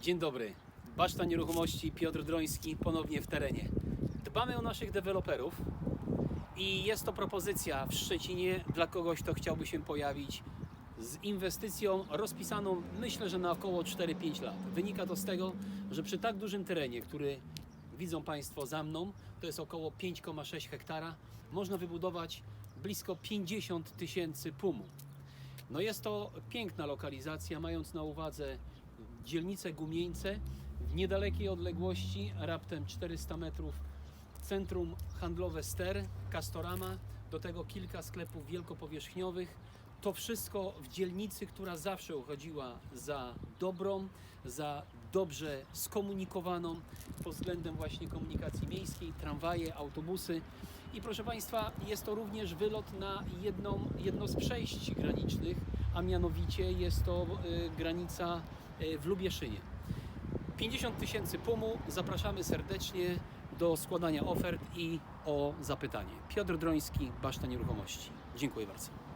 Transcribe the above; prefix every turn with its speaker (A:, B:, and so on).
A: Dzień dobry. Baszta Nieruchomości Piotr Droński ponownie w terenie. Dbamy o naszych deweloperów i jest to propozycja w Szczecinie dla kogoś, kto chciałby się pojawić z inwestycją rozpisaną myślę, że na około 4-5 lat. Wynika to z tego, że przy tak dużym terenie, który widzą Państwo za mną, to jest około 5,6 hektara, można wybudować blisko 50 tysięcy pumu. No jest to piękna lokalizacja, mając na uwadze dzielnicę Gumieńce w niedalekiej odległości, raptem 400 metrów, centrum handlowe Ster, Castorama, do tego kilka sklepów wielkopowierzchniowych. To wszystko w dzielnicy, która zawsze uchodziła za dobrą, za dobrze skomunikowaną pod względem właśnie komunikacji miejskiej, tramwaje, autobusy. I proszę Państwa, jest to również wylot na jedną, jedno z przejść granicznych, a mianowicie jest to y, granica y, w Lubieszynie. 50 tysięcy pumu. Zapraszamy serdecznie do składania ofert i o zapytanie. Piotr Droński, Baszta Nieruchomości. Dziękuję bardzo.